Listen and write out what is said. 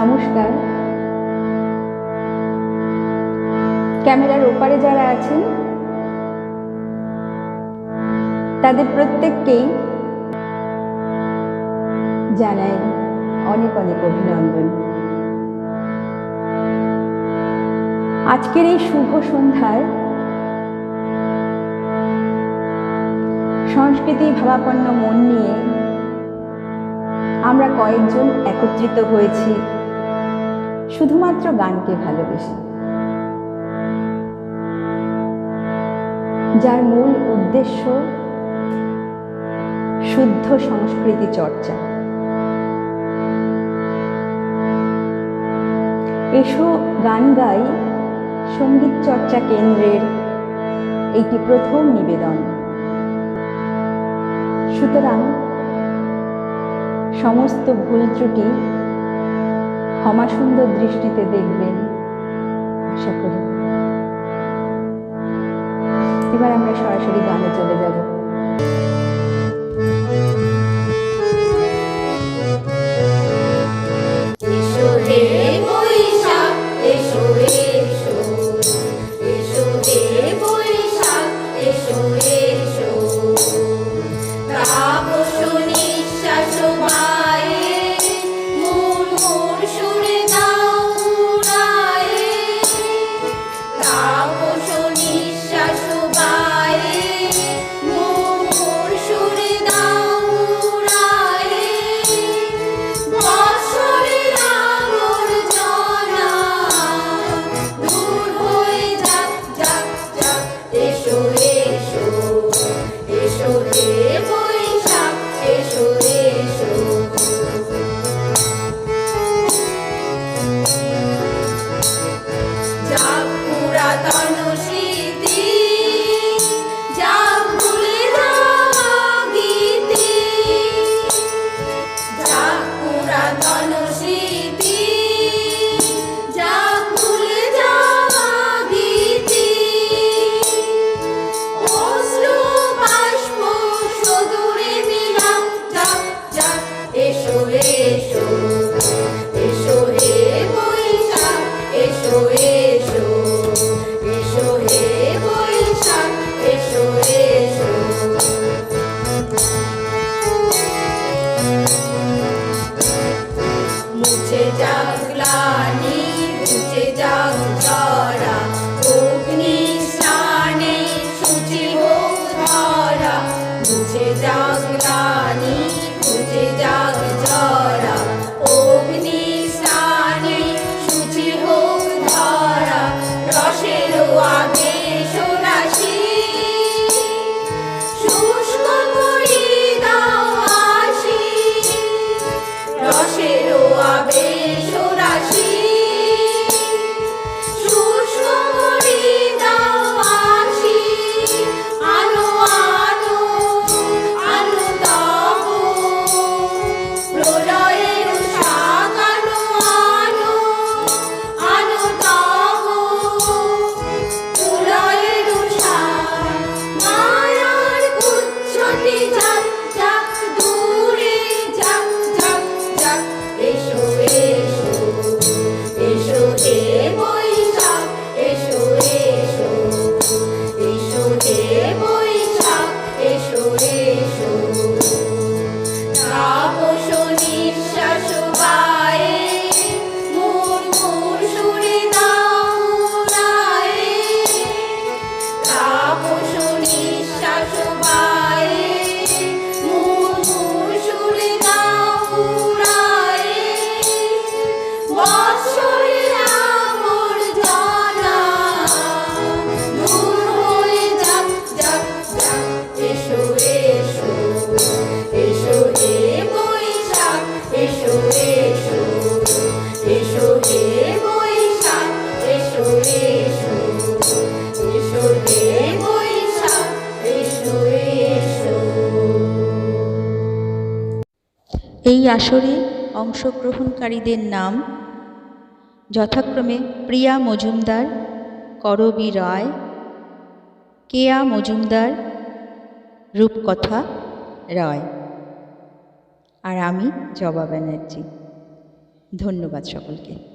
নমস্কার। ক্যামেরার ওপারে যারা আছেন, তাদের প্রত্যেককেই জানাই অনেক অনেক অভিনন্দন। আজকের এই শুভ সন্ধ্যায় সংস্কৃতি ভাবাপন্ন মন নিয়ে আমরা কয়েকজন একত্রিত হয়েছি। শুধুমাত্র গানকে ভালোবেসে। যার মূল উদ্দেশ্য শুদ্ধ সংস্কৃতি চর্চা। এসো গান গাই সংগীত চর্চা কেন্দ্রের একটি প্রথম নিবেদন। সুতরাং সমস্ত ভুল ত্রুটি ক্ষমা সুন্দর দৃষ্টিতে দেখবেন। আশা করি। এবার আমরা সরাসরি গানে চলে যাব। এই আসরে অংশগ্রহণকারীদের নাম যথাক্রমে প্রিয়া মজুমদার, করবী রায়, কেয়া মজুমদার, রূপকথা রায়। আর আমি জবা ব্যানার্জি। ধন্যবাদ সকলকে।